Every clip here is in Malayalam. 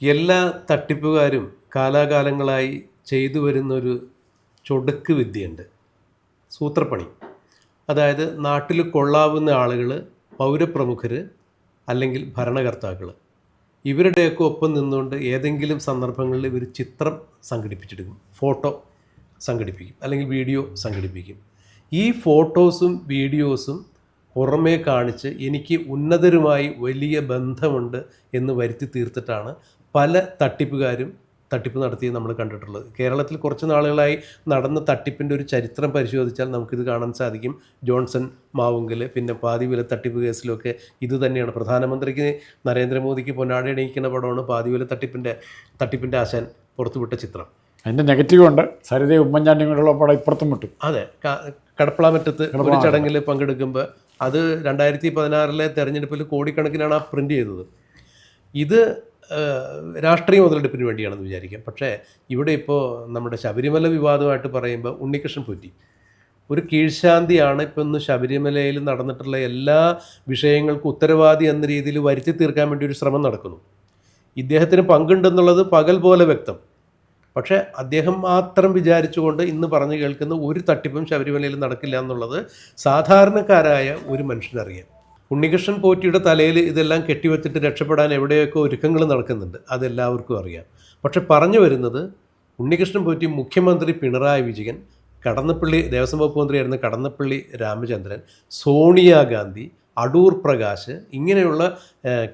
എല്ലാ തട്ടിപ്പുകാരും കാലാകാലങ്ങളായി ചെയ്തു വരുന്നൊരു ചൊടുക്ക് വിദ്യയുണ്ട്. സൂത്രപ്പണി. അതായത് നാട്ടിൽ കൊള്ളാവുന്ന ആളുകൾ പൗരപ്രമുഖർ അല്ലെങ്കിൽ ഭരണകർത്താക്കൾ ഇവരുടെയൊക്കെ ഒപ്പം നിന്നുകൊണ്ട് ഏതെങ്കിലും സന്ദർഭങ്ങളിൽ ഇവർ ചിത്രം സംഘടിപ്പിച്ചെടുക്കും. ഫോട്ടോ സംഘടിപ്പിക്കും അല്ലെങ്കിൽ വീഡിയോ സംഘടിപ്പിക്കും. ഈ ഫോട്ടോസും വീഡിയോസും പുറമേ കാണിച്ച് എനിക്ക് ഉന്നതരുമായി വലിയ ബന്ധമുണ്ട് എന്ന് വരുത്തി തീർത്തിട്ടാണ് പല തട്ടിപ്പുകാരും തട്ടിപ്പ് നടത്തി നമ്മൾ കണ്ടിട്ടുള്ളത്. കേരളത്തിൽ കുറച്ച് നാളുകളായി നടന്ന തട്ടിപ്പിന്റെ ഒരു ചരിത്രം പരിശോധിച്ചാൽ നമുക്കിത് കാണാൻ സാധിക്കും. ജോൺസൺ മാവുങ്കൽ പിന്നെ പാതി വില തട്ടിപ്പ് കേസിലൊക്കെ ഇത് തന്നെയാണ്. പ്രധാനമന്ത്രിക്ക് നരേന്ദ്രമോദിക്ക് പൊന്നാടി അണിയിക്കുന്ന പടമാണ് പാതി വില തട്ടിപ്പിന്റെ തട്ടിപ്പിന്റെ ആശാൻ പുറത്തുവിട്ട ചിത്രം. അതിന്റെ നെഗറ്റീവ് ഉണ്ട്. സരിത ഉമ്മൻചാണ്ടിയും കൊണ്ടുള്ള പടം ഇപ്പുറത്തും വിട്ടു. അതെ. കടപ്പളാമറ്റത്ത് ഒരു ചടങ്ങിൽ പങ്കെടുക്കുമ്പോൾ അത് രണ്ടായിരത്തി പതിനാറിലെ തെരഞ്ഞെടുപ്പിൽ കോടിക്കണക്കിനാണ് ആ പ്രിന്റ് ചെയ്തത്. ഇത് രാഷ്ട്രീയ മുതലെടുപ്പിന് വേണ്ടിയാണെന്ന് വിചാരിക്കാം. പക്ഷേ ഇവിടെ ഇപ്പോൾ നമ്മുടെ ശബരിമല വിവാദമായിട്ട് പറയുമ്പോൾ ഉണ്ണികൃഷ്ണൻ പൊറ്റി. ഒരു കീഴ്ശാന്തിയാണ് ഇപ്പം ഇന്ന് ശബരിമലയിൽ നടന്നിട്ടുള്ള എല്ലാ വിഷയങ്ങൾക്കും ഉത്തരവാദി എന്ന രീതിയിൽ വരുത്തി തീർക്കാൻ വേണ്ടി ഒരു ശ്രമം നടക്കുന്നു. ഇദ്ദേഹത്തിന് പങ്കുണ്ടെന്നുള്ളത് പകൽ പോലെ വ്യക്തം. പക്ഷേ അദ്ദേഹം മാത്രം വിചാരിച്ചുകൊണ്ട് ഇന്ന് പറഞ്ഞു കേൾക്കുന്ന ഒരു തട്ടിപ്പും ശബരിമലയിൽ നടക്കില്ല എന്നുള്ളത് സാധാരണക്കാരായ ഒരു മനുഷ്യനറിയാം. ഉണ്ണികൃഷ്ണൻ പോറ്റിയുടെ തലയിൽ ഇതെല്ലാം കെട്ടിവെച്ചിട്ട് രക്ഷപ്പെടാൻ എവിടെയൊക്കെ ഒരുക്കങ്ങൾ നടക്കുന്നുണ്ട് അതെല്ലാവർക്കും അറിയാം. പക്ഷെ പറഞ്ഞു വരുന്നത് ഉണ്ണികൃഷ്ണൻ പോറ്റി മുഖ്യമന്ത്രി പിണറായി വിജയൻ കടന്നപ്പള്ളി ദേവസ്വം വകുപ്പ് മന്ത്രിയായിരുന്ന കടന്നപ്പള്ളി രാമചന്ദ്രൻ സോണിയാഗാന്ധി അടൂർ പ്രകാശ് ഇങ്ങനെയുള്ള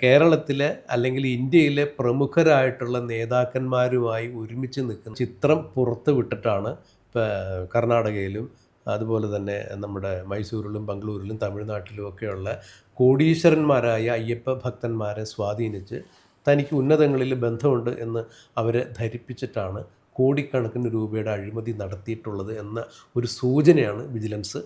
കേരളത്തിലെ അല്ലെങ്കിൽ ഇന്ത്യയിലെ പ്രമുഖരായിട്ടുള്ള നേതാക്കന്മാരുമായി ഒരുമിച്ച് നിൽക്കുന്ന ചിത്രം പുറത്തുവിട്ടിട്ടാണ് കർണാടകയിലും അതുപോലെ തന്നെ നമ്മുടെ മൈസൂരിലും ബംഗളൂരിലും തമിഴ്നാട്ടിലും ഒക്കെയുള്ള കോടീശ്വരന്മാരായ അയ്യപ്പ ഭക്തന്മാരെ സ്വാധീനിച്ച് തനിക്ക് ഉന്നതങ്ങളിൽ ബന്ധമുണ്ട് എന്ന് അവരെ ധരിപ്പിച്ചിട്ടാണ് കോടിക്കണക്കിന് രൂപയുടെ അഴിമതി നടത്തിയിട്ടുള്ളത് എന്ന ഒരു സൂചനയാണ് വിജിലൻസ്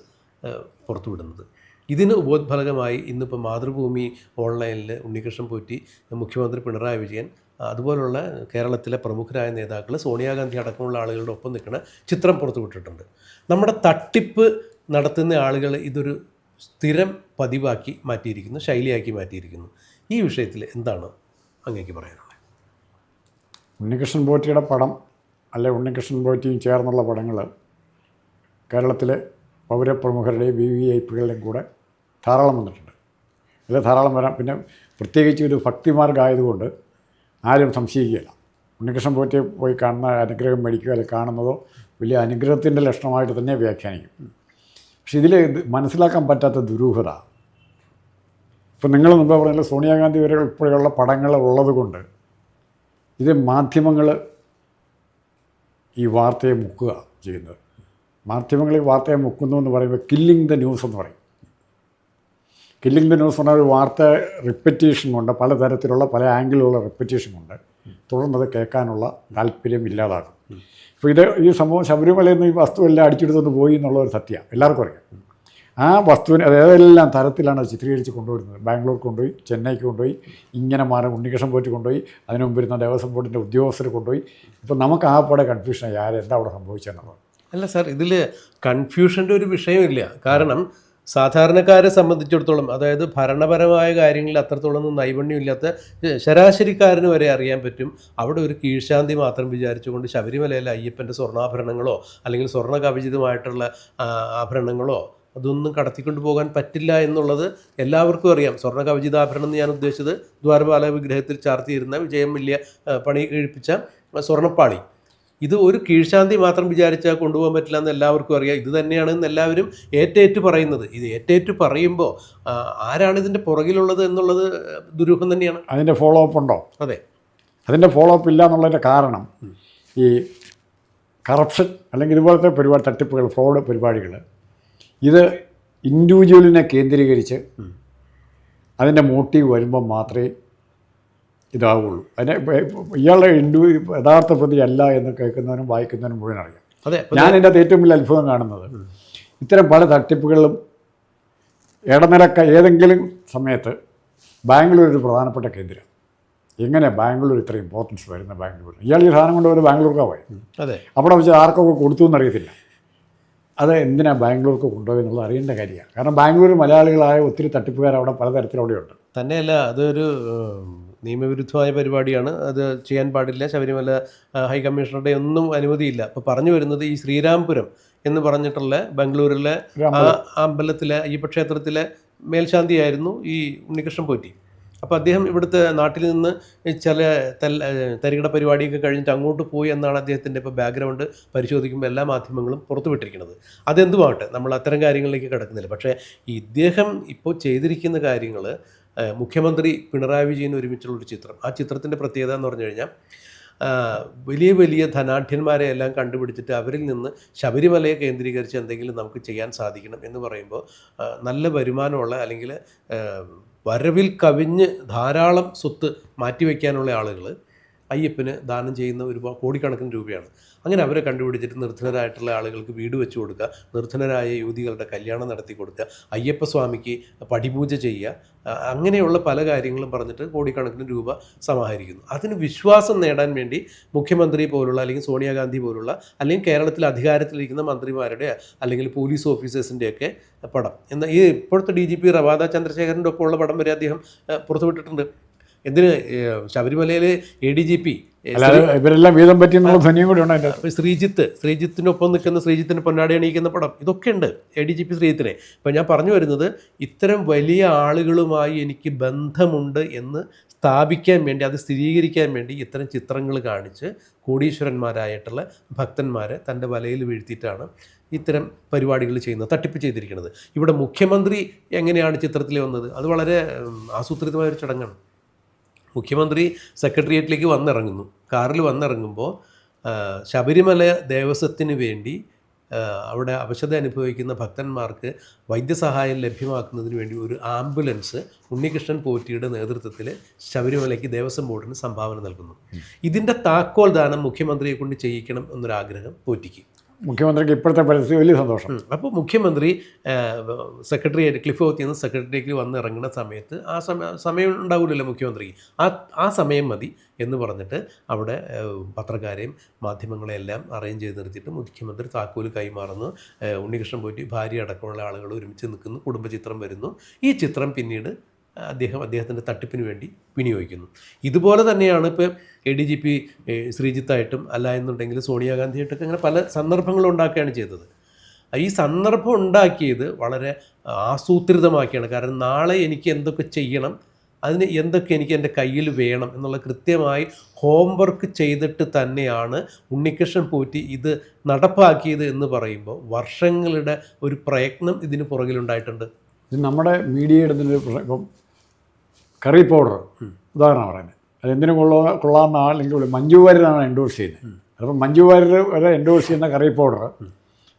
പുറത്തുവിടുന്നത്. ഇതിന് ഉപോത്ഫലകമായി ഇന്നിപ്പോൾ മാതൃഭൂമി ഓൺലൈനിൽ ഉണ്ണികൃഷ്ണൻ പോറ്റി മുഖ്യമന്ത്രി പിണറായി വിജയൻ അതുപോലുള്ള കേരളത്തിലെ പ്രമുഖരായ നേതാക്കൾ സോണിയാഗാന്ധി അടക്കമുള്ള ആളുകളുടെ ഒപ്പം നിൽക്കുന്ന ചിത്രം പുറത്തുവിട്ടിട്ടുണ്ട് നമ്മുടെ തട്ടിപ്പ് നടത്തുന്ന ആളുകൾ ഇതൊരു സ്ഥിരം പതിവാക്കി മാറ്റിയിരിക്കുന്നു ശൈലിയാക്കി മാറ്റിയിരിക്കുന്നു. ഈ വിഷയത്തിൽ എന്താണ് അങ്ങേക്ക് പറയാനുള്ളത്? ഉണ്ണികൃഷ്ണൻ പോറ്റിയുടെ പടം അല്ലെ ഉണ്ണികൃഷ്ണൻ പോറ്റിയും ചേർന്നുള്ള പടങ്ങൾ കേരളത്തിലെ പൗരപ്രമുഖരുടെയും വി വി ഐ പികളുടെയും കൂടെ ധാരാളം വന്നിട്ടുണ്ട്. ഇതിൽ ധാരാളം വരാം. പിന്നെ പ്രത്യേകിച്ച് ഒരു ഭക്തിമാർഗമായതുകൊണ്ട് ആരും സംശയിക്കുകയില്ല. ഉണ്ണികൃഷ്ണൻ പോറ്റി പോയി കാണുന്ന അനുഗ്രഹം മേടിക്കുക അല്ലെങ്കിൽ കാണുന്നതോ വലിയ അനുഗ്രഹത്തിന്റെ ലക്ഷണമായിട്ട് തന്നെ വ്യാഖ്യാനിക്കും. പക്ഷെ ഇതിൽ മനസ്സിലാക്കാൻ പറ്റാത്ത ദുരൂഹത. ഇപ്പം നിങ്ങൾ മുമ്പ് പറഞ്ഞാൽ സോണിയാഗാന്ധി വരെ ഉൾപ്പെടെയുള്ള പടങ്ങൾ ഉള്ളതുകൊണ്ട് ഇത് മാധ്യമങ്ങൾ ഈ വാർത്തയെ മുക്കുക ചെയ്യുന്നത്. മാധ്യമങ്ങൾ ഈ വാർത്തയെ മുക്കുന്നു എന്ന് പറയുമ്പോൾ കില്ലിങ് ദ ന്യൂസ് എന്ന് പറയും. കില്ലിങ് ദ ന്യൂസ് പറഞ്ഞ ഒരു വാർത്ത റിപ്പറ്റീഷൻ കൊണ്ട് പലതരത്തിലുള്ള പല ആംഗിളിലുള്ള റിപ്പറ്റീഷൻ കൊണ്ട് തുടർന്നത് കേൾക്കാനുള്ള താല്പര്യം ഇല്ലാതാകും. ഇപ്പോൾ ഇത് ഈ സംഭവം ശബരിമലയിൽ നിന്ന് ഈ വസ്തു എല്ലാം അടിച്ചെടുത്തുകൊണ്ട് പോയി എന്നുള്ള ഒരു സത്യമാണ് എല്ലാവർക്കും അറിയാം. ആ വസ്തുവിനെ ഏതെല്ലാം തരത്തിലാണ് ചിത്രീകരിച്ച് കൊണ്ടുവരുന്നത്? ബാംഗ്ലൂർ കൊണ്ടുപോയി ചെന്നൈക്ക് കൊണ്ടുപോയി ഇങ്ങനെ മാറി ഉണ്ണികൃഷ്ണൻ പോയിട്ട് കൊണ്ടുപോയി അതിനു മുമ്പ് ഇരുന്ന ദേവസ്വം ബോർഡിന്റെ ഉദ്യോഗസ്ഥർ കൊണ്ടുപോയി. ഇപ്പോൾ നമുക്ക് ആ പാടെ കൺഫ്യൂഷനായി ആരെന്താ അവിടെ സംഭവിച്ചതെന്നുള്ളത്? അല്ല സാർ ഇതിൽ കൺഫ്യൂഷന്റെ ഒരു വിഷയമില്ല. കാരണം സാധാരണക്കാരെ സംബന്ധിച്ചിടത്തോളം അതായത് ഭരണപരമായ കാര്യങ്ങളിൽ അത്രത്തോളം നൈപുണ്യമില്ലാത്ത ശരാശരിക്കാരന് വരെ അറിയാൻ പറ്റും. അവിടെ ഒരു കീഴ്ശാന്തി മാത്രം വിചാരിച്ചുകൊണ്ട് ശബരിമലയിലെ അയ്യപ്പന്റെ സ്വർണാഭരണങ്ങളോ അല്ലെങ്കിൽ സ്വർണ കവചിതമായിട്ടുള്ള ആഭരണങ്ങളോ അതൊന്നും കടത്തിക്കൊണ്ടു പോകാൻ പറ്റില്ല എന്നുള്ളത് എല്ലാവർക്കും അറിയാം. സ്വർണ കവചിതാഭരണം എന്ന് ഞാൻ ഉദ്ദേശിച്ചത് ദ്വാരപാല വിഗ്രഹത്തിൽ ചാർത്തിയിരുന്ന വിജയം വലിയ പണി കഴിപ്പിച്ച സ്വർണപ്പാളി. ഇത് ഒരു കീഴ്ശാന്തി മാത്രം വിചാരിച്ചാൽ കൊണ്ടുപോകാൻ പറ്റില്ല എന്ന് എല്ലാവർക്കും അറിയാം. ഇത് തന്നെയാണ് ഇന്ന് എല്ലാവരും ഏറ്റേറ്റ് പറയുന്നത്. ഇത് ഏറ്റേറ്റ് പറയുമ്പോൾ ആരാണ് ഇതിന്റെ പുറകിലുള്ളത് എന്നുള്ളത് ദുരൂഹം തന്നെയാണ്. അതിന്റെ ഫോളോ അപ്പ് ഉണ്ടോ? അതെ. അതിന്റെ ഫോളോ അപ്പ് ഇല്ല എന്നുള്ളതിന്റെ കാരണം ഈ കറപ്ഷൻ അല്ലെങ്കിൽ ഇതുപോലത്തെ പരിപാടി തട്ടിപ്പുകൾ ഫ്രോഡ് പരിപാടികൾ ഇത് ഇൻഡിവിജ്വലിനെ കേന്ദ്രീകരിച്ച് അതിന്റെ മോട്ടീവ് വരുമ്പോൾ മാത്രമേ ഇതാവുള്ളൂ. അതിനെ ഇയാളുടെ ഇൻഡു യഥാർത്ഥ പ്രതി അല്ല എന്ന് കേൾക്കുന്നവനും വായിക്കുന്നവനും മുഴുവൻ അറിയാം. അതെ ഞാൻ എന്റെ ഏറ്റവും വലിയ അത്ഭുതം കാണുന്നത് ഇത്തരം പല തട്ടിപ്പുകളിലും ഇടനിലക്ക ഏതെങ്കിലും സമയത്ത് ബാംഗ്ലൂർ ഒരു പ്രധാനപ്പെട്ട കേന്ദ്രം. എങ്ങനെ ബാംഗ്ലൂർ ഇത്ര ഇമ്പോർട്ടൻസ് വരുന്ന ബാംഗ്ലൂർ? ഇയാൾ ഈ സാധനം കൊണ്ട് ഒരു ബാംഗ്ലൂർക്കാ പോയി അതെ. അവിടെ വെച്ച് ആർക്കൊക്കെ കൊടുത്തു എന്നറിയത്തില്ല. അത് എന്തിനാ ബാംഗ്ലൂർക്ക് കൊണ്ടുപോയി എന്നുള്ളത് അറിയേണ്ട കാര്യമാണ്. കാരണം ബാംഗ്ലൂർ മലയാളികളായ ഒത്തിരി തട്ടിപ്പുകാർ അവിടെ പലതരത്തിലവിടെയുണ്ട് തന്നെയല്ല അതൊരു നിയമവിരുദ്ധമായ പരിപാടിയാണ്. അത് ചെയ്യാൻ പാടില്ല. ശബരിമല ഹൈക്കമ്മീഷണറുടെ ഒന്നും അനുമതിയില്ല. അപ്പോൾ പറഞ്ഞു വരുന്നത് ഈ ശ്രീരാംപുരം എന്ന് പറഞ്ഞിട്ടുള്ള ബംഗളൂരിലെ ആ അമ്പലത്തിലെ അയ്യപ്പ ക്ഷേത്രത്തിലെ മേൽശാന്തിയായിരുന്നു ഈ ഉണ്ണികൃഷ്ണൻ പോറ്റി. അപ്പോൾ അദ്ദേഹം ഇവിടുത്തെ നാട്ടിൽ നിന്ന് ചില തൽ തരികിട പരിപാടിയൊക്കെ കഴിഞ്ഞിട്ട് അങ്ങോട്ട് പോയി എന്നാണ് അദ്ദേഹത്തിന്റെ ഇപ്പോൾ ബാക്ക്ഗ്രൗണ്ട് പരിശോധിക്കുമ്പോൾ എല്ലാ മാധ്യമങ്ങളും പുറത്തുവിട്ടിരിക്കുന്നത്. അതെന്തുമാകട്ടെ നമ്മൾ അത്തരം കാര്യങ്ങളിലേക്ക് കിടക്കുന്നില്ല. പക്ഷേ ഇദ്ദേഹം ഇപ്പോൾ ചെയ്തിരിക്കുന്ന കാര്യങ്ങൾ മുഖ്യമന്ത്രി പിണറായി വിജയൻ ഒരുമിച്ചുള്ള ഒരു ചിത്രം. ആ ചിത്രത്തിന്റെ പ്രത്യേകത എന്ന് പറഞ്ഞു കഴിഞ്ഞാൽ വലിയ വലിയ ധനാഢ്യന്മാരെ എല്ലാം കണ്ടുപിടിച്ചിട്ട് അവരിൽ നിന്ന് ശബരിമലയെ കേന്ദ്രീകരിച്ച് എന്തെങ്കിലും നമുക്ക് ചെയ്യാൻ സാധിക്കണം എന്ന് പറയുമ്പോൾ നല്ല വരുമാനമുള്ള അല്ലെങ്കിൽ വരവിൽ കവിഞ്ഞ് ധാരാളം സ്വത്ത് മാറ്റിവെക്കാനുള്ള ആളുകൾ അയ്യപ്പന് ദാനം ചെയ്യുന്ന ഒരുപാട് കോടിക്കണക്കിന് രൂപയാണ്. അങ്ങനെ അവരെ കണ്ടുപിടിച്ചിട്ട് നിർധനരായിട്ടുള്ള ആളുകൾക്ക് വീട് വെച്ച് കൊടുക്കുക നിർധനരായ യുവതികളുടെ കല്യാണം നടത്തി കൊടുക്കുക അയ്യപ്പ സ്വാമിക്ക് പടിപൂജ ചെയ്യുക അങ്ങനെയുള്ള പല കാര്യങ്ങളും പറഞ്ഞിട്ട് കോടിക്കണക്കിന് രൂപ സമാഹരിക്കുന്നു. അതിന് വിശ്വാസം നേടാൻ വേണ്ടി മുഖ്യമന്ത്രി പോലുള്ള അല്ലെങ്കിൽ സോണിയാഗാന്ധി പോലുള്ള അല്ലെങ്കിൽ കേരളത്തിൽ അധികാരത്തിലിരിക്കുന്ന മന്ത്രിമാരുടെ അല്ലെങ്കിൽ പോലീസ് ഓഫീസേഴ്സിന്റെയൊക്കെ പടം. എന്നാൽ ഈ ഇപ്പോഴത്തെ ഡി ജി പി റവാദ ചന്ദ്രശേഖരന്റെ ഒപ്പമുള്ള പടം വരെ അദ്ദേഹം പുറത്തുവിട്ടിട്ടുണ്ട്. എന്തിന് ശബരിമലയിൽ എ ഡി ജി പി ഇവരെല്ലാം വീതം പറ്റി കൂടി ഉണ്ട് ശ്രീജിത്ത് ശ്രീജിത്തിനൊപ്പം നിൽക്കുന്ന ശ്രീജിത്തിന് പൊന്നാടി അണിയിക്കുന്ന പടം ഇതൊക്കെ ഉണ്ട് എ ഡി ജി പി ശ്രീജിത്തിനെ. ഇപ്പം ഞാൻ പറഞ്ഞു വരുന്നത് ഇത്തരം വലിയ ആളുകളുമായി എനിക്ക് ബന്ധമുണ്ട് എന്ന് സ്ഥാപിക്കാൻ വേണ്ടി അത് സ്ഥിരീകരിക്കാൻ വേണ്ടി ഇത്തരം ചിത്രങ്ങൾ കാണിച്ച് കോടീശ്വരന്മാരായിട്ടുള്ള ഭക്തന്മാരെ തന്റെ വലയിൽ വീഴ്ത്തിയിട്ടാണ് ഇത്തരം പരിപാടികൾ ചെയ്യുന്നത് തട്ടിപ്പ് ചെയ്തിരിക്കുന്നത്. ഇവിടെ മുഖ്യമന്ത്രി എങ്ങനെയാണ് ചിത്രത്തിൽ വന്നത്? അത് വളരെ ആസൂത്രിതമായ ഒരു ചടങ്ങാണ്. മുഖ്യമന്ത്രി സെക്രട്ടേറിയറ്റിലേക്ക് വന്നിറങ്ങുന്നു. കാറിൽ വന്നിറങ്ങുമ്പോൾ ശബരിമല ദേവസ്വത്തിന് വേണ്ടി അവിടെ അവശത അനുഭവിക്കുന്ന ഭക്തന്മാർക്ക് വൈദ്യസഹായം ലഭ്യമാക്കുന്നതിന് വേണ്ടി ഒരു ആംബുലൻസ് ഉണ്ണികൃഷ്ണൻ പോറ്റിയുടെ നേതൃത്വത്തിൽ ശബരിമലയ്ക്ക് ദേവസ്വം ബോർഡിന് സംഭാവന നൽകുന്നു. ഇതിന്റെ താക്കോൽ ദാനം മുഖ്യമന്ത്രിയെ കൊണ്ട് ചെയ്യിക്കണം എന്നൊരാഗ്രഹം പോറ്റിക്ക്. മുഖ്യമന്ത്രിക്ക് ഇപ്പോഴത്തെ പരിസ്ഥിതി വലിയ സന്തോഷം. അപ്പോൾ മുഖ്യമന്ത്രി സെക്രട്ടറിയായിട്ട് ക്ലിഫ് ഓത്തി നിന്ന് സെക്രട്ടറിയേക്ക് വന്ന് ഇറങ്ങുന്ന സമയത്ത് ആ സമയം സമയം ഉണ്ടാവില്ലല്ലോ മുഖ്യമന്ത്രിക്ക് ആ ആ സമയം മതി എന്ന് പറഞ്ഞിട്ട് അവിടെ പത്രക്കാരെയും മാധ്യമങ്ങളെയെല്ലാം അറേഞ്ച് ചെയ്ത് നിർത്തിയിട്ട് മുഖ്യമന്ത്രി താക്കോൽ കൈമാറുന്നു. ഉണ്ണികൃഷ്ണൻ പോറ്റി ഭാര്യ അടക്കമുള്ള ആളുകൾ ഒരുമിച്ച് നിൽക്കുന്നു. കുടുംബചിത്രം വരുന്നു. ഈ ചിത്രം പിന്നീട് അദ്ദേഹം അദ്ദേഹത്തിന്റെ തട്ടിപ്പിന് വേണ്ടി വിനിയോഗിക്കുന്നു. ഇതുപോലെ തന്നെയാണ് ഇപ്പോൾ എ ഡി ജി പി ശ്രീജിത്തായിട്ടും അല്ല എന്നുണ്ടെങ്കിൽ സോണിയാഗാന്ധിയായിട്ടൊക്കെ അങ്ങനെ പല സന്ദർഭങ്ങളും ഉണ്ടാക്കുകയാണ് ചെയ്തത്. ഈ സന്ദർഭം ഉണ്ടാക്കിയത് വളരെ ആസൂത്രിതമാക്കിയാണ്. കാരണം നാളെ എനിക്ക് എന്തൊക്കെ ചെയ്യണം അതിന് എന്തൊക്കെ എനിക്ക് എന്റെ കയ്യിൽ വേണം എന്നുള്ള കൃത്യമായി ഹോംവർക്ക് ചെയ്തിട്ട് തന്നെയാണ് ഉണ്ണികൃഷ്ണൻ പോറ്റി ഇത് നടപ്പാക്കിയത് എന്ന് പറയുമ്പോൾ വർഷങ്ങളുടെ ഒരു പ്രയത്നം ഇതിന് പുറകിലുണ്ടായിട്ടുണ്ട്. നമ്മുടെ മീഡിയ ഇടുന്നൊരു പ്രശ്നം ഇപ്പം കറി പൗഡർ ഉദാഹരണം പറയുന്നത്. അത് എന്തിനു കൊള്ളാ കൊള്ളാവുന്ന ആളെങ്കിൽ മഞ്ജു വാര്യരാണ് എൻഡോഴ്സ് ചെയ്യുന്നത്. അപ്പം മഞ്ജു വാര്യർ വരെ എൻഡോഴ്സ് ചെയ്യുന്ന കറി പൗഡർ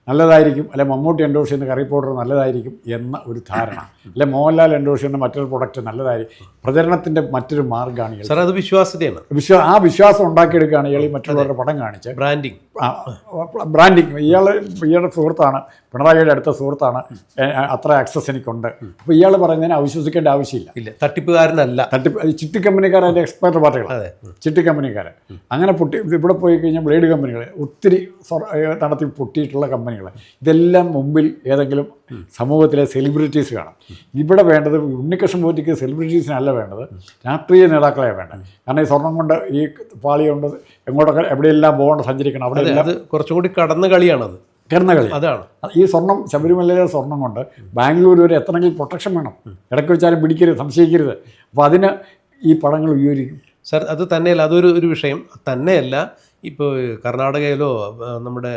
നല്ലതായിരിക്കും അല്ലെ മമ്മൂട്ടി എൻഡോഴ്സ് ചെയ്യുന്ന കറി പൗഡർ നല്ലതായിരിക്കും എന്ന ഒരു ധാരണ. അല്ലെ മോഹൻലാൽ എൻഡോഴ്സ് ചെയ്യുന്ന മറ്റൊരു പ്രൊഡക്റ്റ് നല്ലതായിരിക്കും. പ്രചരണത്തിന്റെ മറ്റൊരു മാർഗമാണ് സാർ അത് വിശ്വാസ്യതയാണ്. വിശ്വാ ആ വിശ്വാസം ഉണ്ടാക്കിയെടുക്കുകയാണ് ഇയാൾ മറ്റുള്ളവരുടെ പടം കാണിച്ച് ബ്രാൻഡിങ് ബ്രാൻഡിങ് ഇയാൾ ഇയാളുടെ സുഹൃത്താണ്. പിണറായിയുടെ അടുത്ത സുഹൃത്താണ്. അത്ര ആക്സസ് എനിക്കുണ്ട്. അപ്പോൾ ഇയാൾ പറയുന്നതിനെ അവിശ്വസിക്കേണ്ട ആവശ്യമില്ല. ഇല്ല തട്ടിപ്പുകാരനല്ല. തട്ടിപ്പ് ചിട്ടി കമ്പനിക്കാരന്റെ എക്സ്പെർട്ട് പാർട്ടികൾ അതെ. ചിട്ടി കമ്പനിക്കാരൻ അങ്ങനെ പൊട്ടി ഇവിടെ പോയി കഴിഞ്ഞാൽ ബ്ലേഡ് കമ്പനികൾ ഒത്തിരി നടത്തി പൊട്ടിയിട്ടുള്ള കമ്പനികൾ ഇതെല്ലാം മുമ്പിൽ ഏതെങ്കിലും സമൂഹത്തിലെ സെലിബ്രിറ്റീസ് കാണാം. ഇവിടെ വേണ്ടത് ഉണ്ണികൃഷ്ണൻ പോറ്റിക്ക് സെലിബ്രിറ്റീസിനല്ല വേണ്ടത് രാഷ്ട്രീയ നേതാക്കളെ വേണ്ടത്. കാരണം ഈ സ്വർണം കൊണ്ട് ഈ പാളി കൊണ്ട് എങ്ങോട്ടൊക്കെ എവിടെയെല്ലാം പോകേണ്ട സഞ്ചരിക്കണം അവിടെ കുറച്ചുകൂടി കടന്ന കളിയാണത്. കിടന്ന കളി അതാണ് ഈ സ്വർണം ശബരിമലയിലെ സ്വർണം കൊണ്ട് ബാംഗ്ലൂർ വരെ എത്തണമെങ്കിൽ പ്രൊട്ടക്ഷൻ വേണം. ഇടയ്ക്ക് വെച്ചാലും പിടിക്കരുത് സംശയിക്കരുത്. അപ്പോൾ അതിന് ഈ പടങ്ങൾ ഉപയോഗിക്കും. സാർ അത് തന്നെയല്ല അതൊരു ഒരു വിഷയം. തന്നെയല്ല ഇപ്പോൾ കർണാടകയിലോ നമ്മുടെ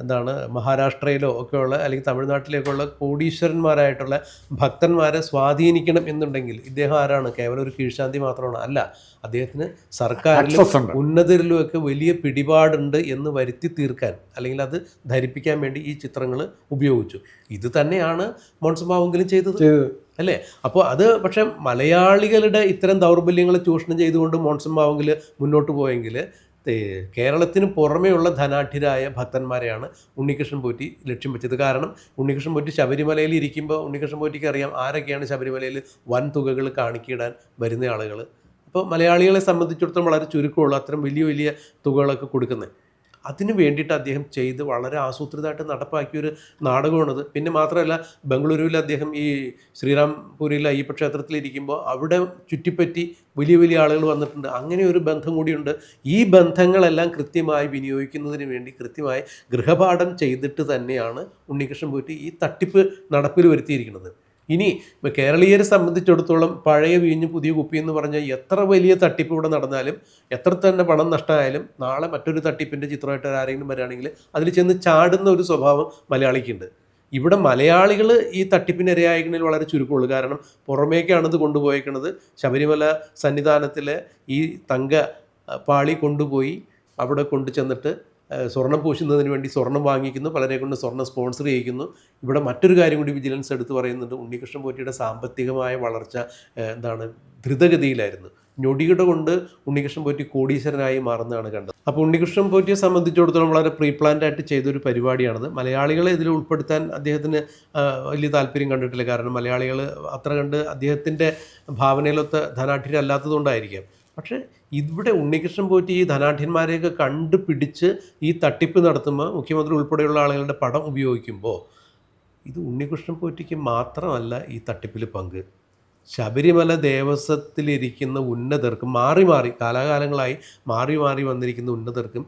എന്താണ് മഹാരാഷ്ട്രയിലോ ഒക്കെയുള്ള അല്ലെങ്കിൽ തമിഴ്നാട്ടിലേക്കുള്ള കോടീശ്വരന്മാരായിട്ടുള്ള ഭക്തന്മാരെ സ്വാധീനിക്കണം എന്നുണ്ടെങ്കിൽ ഇദ്ദേഹം ആരാണ്? കേവലം ഒരു കീഴ്ശാന്തി മാത്രമാണ്. അല്ല അദ്ദേഹത്തിന് സർക്കാരിലും. ഉന്നതരിലും ഒക്കെ വലിയ പിടിപാടുണ്ട് എന്ന് വരുത്തി തീർക്കാൻ അല്ലെങ്കിൽ അത് ധരിപ്പിക്കാൻ വേണ്ടി ഈ ചിത്രങ്ങൾ ഉപയോഗിച്ചു. ഇത് തന്നെയാണ് മോൺസംബാവെങ്കിലും ചെയ്തത്. ചെയ്തത്. അല്ലേ? അപ്പോൾ അത് പക്ഷേ മലയാളികളുടെ ഇത്തരം ദൗർബല്യങ്ങളെ ചൂഷണം ചെയ്തുകൊണ്ട് മോൺസംബാവെങ്കിൽ മുന്നോട്ട് പോയെങ്കിൽ കേരളത്തിന് പുറമെയുള്ള ധനാഠ്യരായ ഭക്തന്മാരെയാണ് ഉണ്ണികൃഷ്ണൻ പോറ്റി ലക്ഷ്യം വെച്ചത്. കാരണം ഉണ്ണികൃഷ്ണൻ പോറ്റി ശബരിമലയിൽ ഇരിക്കുമ്പോൾ ഉണ്ണികൃഷ്ണൻ പോറ്റിക്ക് അറിയാം ആരൊക്കെയാണ് ശബരിമലയിൽ വൻ തുകകൾ കാണിക്കിടാൻ വരുന്ന ആളുകൾ അപ്പോൾ മലയാളികളെ സംബന്ധിച്ചിടത്തോളം വളരെ ചുരുക്കമുള്ള അത്തരം വലിയ വലിയ തുകകളൊക്കെ കൊടുക്കുന്നത്. അതിന് വേണ്ടിയിട്ട് അദ്ദേഹം ചെയ്ത് വളരെ ആസൂത്രിതമായിട്ട് നടപ്പാക്കിയൊരു നാടകമാണത്. പിന്നെ മാത്രമല്ല ബംഗളൂരുവിൽ അദ്ദേഹം ഈ ശ്രീറാംപൂരിലെ അയ്യപ്പ ക്ഷേത്രത്തിൽ ഇരിക്കുമ്പോൾ അവിടെ ചുറ്റിപ്പറ്റി വലിയ വലിയ ആളുകൾ വന്നിട്ടുണ്ട്. അങ്ങനെ ഒരു ബന്ധം കൂടിയുണ്ട്. ഈ ബന്ധങ്ങളെല്ലാം കൃത്യമായി വിനിയോഗിക്കുന്നതിന് വേണ്ടി കൃത്യമായി ഗൃഹപാഠം ചെയ്തിട്ട് തന്നെയാണ് ഉണ്ണികൃഷ്ണൻ പോയിട്ട് ഈ തട്ടിപ്പ് നടപ്പിൽ വരുത്തിയിരിക്കുന്നത്. ഇനി ഇപ്പോൾ കേരളീയരെ സംബന്ധിച്ചിടത്തോളം പഴയ വീഞ്ഞ് പുതിയ കുപ്പി എന്ന് പറഞ്ഞാൽ എത്ര വലിയ തട്ടിപ്പ് ഇവിടെ നടന്നാലും എത്ര തന്നെ പണം നഷ്ടമായാലും നാളെ മറ്റൊരു തട്ടിപ്പിന്റെ ചിത്രമായിട്ട് ആരെങ്കിലും വരികയാണെങ്കിൽ അതിൽ ചെന്ന് ചാടുന്ന ഒരു സ്വഭാവം മലയാളിക്കുണ്ട്. ഇവിടെ മലയാളികൾ ഈ തട്ടിപ്പിനിരയായതിൽ വളരെ ചുരുക്കമുള്ളൂ. കാരണം പുറമേക്കാണ് ഇത് കൊണ്ടുപോയേക്കുന്നത് ശബരിമല സന്നിധാനത്തിലെ ഈ തങ്ക പാളി കൊണ്ടുപോയി അവിടെ കൊണ്ടു ചെന്നിട്ട് സ്വർണം പൂശുന്നതിന് വേണ്ടി സ്വർണം വാങ്ങിക്കുന്നു. പലരെ കൊണ്ട് സ്വർണം സ്പോൺസർ ചെയ്യിക്കുന്നു. ഇവിടെ മറ്റൊരു കാര്യം കൂടി വിജിലൻസ് എടുത്ത് പറയുന്നുണ്ട്. ഉണ്ണികൃഷ്ണൻ പോറ്റിയുടെ സാമ്പത്തികമായ വളർച്ച എന്താണ് ധൃതഗതിയിലായിരുന്നു ഞൊടിയുടെ കൊണ്ട് ഉണ്ണികൃഷ്ണൻ പോറ്റി കോടീശ്വരനായി മാറുന്നതാണ് കണ്ടത്. അപ്പോൾ ഉണ്ണികൃഷ്ണൻ പോറ്റിയെ സംബന്ധിച്ചിടത്തോളം വളരെ പ്രീ പ്ലാൻഡ് ആയിട്ട് ചെയ്തൊരു പരിപാടിയാണത്. മലയാളികളെ ഇതിൽ ഉൾപ്പെടുത്താൻ അദ്ദേഹത്തിന് വലിയ താല്പര്യം കണ്ടിട്ടില്ല. കാരണം മലയാളികൾ അത്ര കണ്ട് അദ്ദേഹത്തിന്റെ ഭാവനയിലൊത്ത ധനാഠ്യരല്ലാത്തതുകൊണ്ടായിരിക്കാം പക്ഷേ ഇവിടെ ഉണ്ണികൃഷ്ണൻ പോറ്റി ഈ ധനാഠ്യന്മാരെയൊക്കെ കണ്ടുപിടിച്ച് ഈ തട്ടിപ്പ് നടത്തുമ്പോൾ മുഖ്യമന്ത്രി ഉൾപ്പെടെയുള്ള ആളുകളുടെ പടം ഉപയോഗിക്കുമ്പോൾ ഇത് ഉണ്ണികൃഷ്ണൻ പോറ്റിക്ക് മാത്രമല്ല ഈ തട്ടിപ്പിൽ പങ്ക്. ശബരിമല ദേവസ്വത്തിലിരിക്കുന്ന ഉന്നതർക്കും മാറി മാറി കാലാകാലങ്ങളായി മാറി മാറി വന്നിരിക്കുന്ന ഉന്നതർക്കും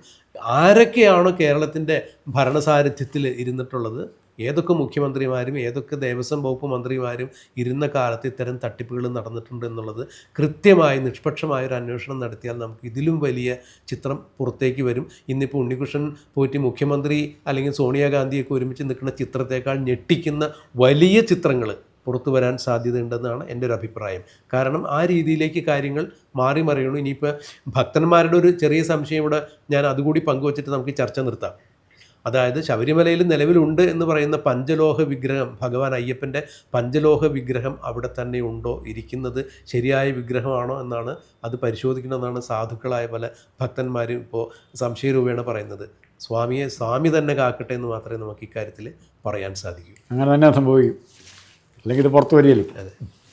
ആരൊക്കെയാണോ കേരളത്തിന്റെ ഭരണസാരഥ്യത്തിൽ ഇരുന്നിട്ടുള്ളത്? ഏതൊക്കെ മുഖ്യമന്ത്രിമാരും ഏതൊക്കെ ദേവസ്വം വകുപ്പ് മന്ത്രിമാരും ഇരുന്ന കാലത്ത് ഇത്തരം തട്ടിപ്പുകൾ നടന്നിട്ടുണ്ട് എന്നുള്ളത് കൃത്യമായി നിഷ്പക്ഷമായ ഒരു അന്വേഷണം നടത്തിയാൽ നമുക്ക് ഇതിലും വലിയ ചിത്രം പുറത്തേക്ക് വരും. ഇന്നിപ്പോൾ ഉണ്ണികൃഷ്ണൻ പോറ്റി മുഖ്യമന്ത്രി അല്ലെങ്കിൽ സോണിയാഗാന്ധിയൊക്കെ ഒരുമിച്ച് നിൽക്കുന്ന ചിത്രത്തേക്കാൾ ഞെട്ടിക്കുന്ന വലിയ ചിത്രങ്ങൾ പുറത്തു വരാൻ സാധ്യതയുണ്ടെന്നാണ് എന്റെ ഒരു അഭിപ്രായം. കാരണം ആ രീതിയിലേക്ക് കാര്യങ്ങൾ മാറി മറിയണം. ഇനിയിപ്പോൾ ഭക്തന്മാരുടെ ഒരു ചെറിയ സംശയം ഇവിടെ ഞാൻ അതുകൂടി പങ്കുവച്ചിട്ട് നമുക്ക് ചർച്ച നിർത്താം. അതായത് ശബരിമലയിൽ നിലവിലുണ്ട് എന്ന് പറയുന്ന പഞ്ചലോഹ വിഗ്രഹം ഭഗവാൻ അയ്യപ്പന്റെ പഞ്ചലോഹ വിഗ്രഹം അവിടെ തന്നെ ഉണ്ടോ? ഇരിക്കുന്നത് ശരിയായ വിഗ്രഹമാണോ എന്നാണ് അത് പരിശോധിക്കണമെന്നാണ് സാധുക്കളായ പല ഭക്തന്മാരും ഇപ്പോൾ സംശയരൂപേണ പറയുന്നത്. സ്വാമിയെ സ്വാമി തന്നെ കാക്കട്ടെ എന്ന് മാത്രമേ നമുക്ക് ഇക്കാര്യത്തിൽ പറയാൻ സാധിക്കൂ. അങ്ങനെ തന്നെ സംഭവിക്കും. അല്ലെങ്കിൽ ഇത് പുറത്തു വരികയില്ല. അതെ.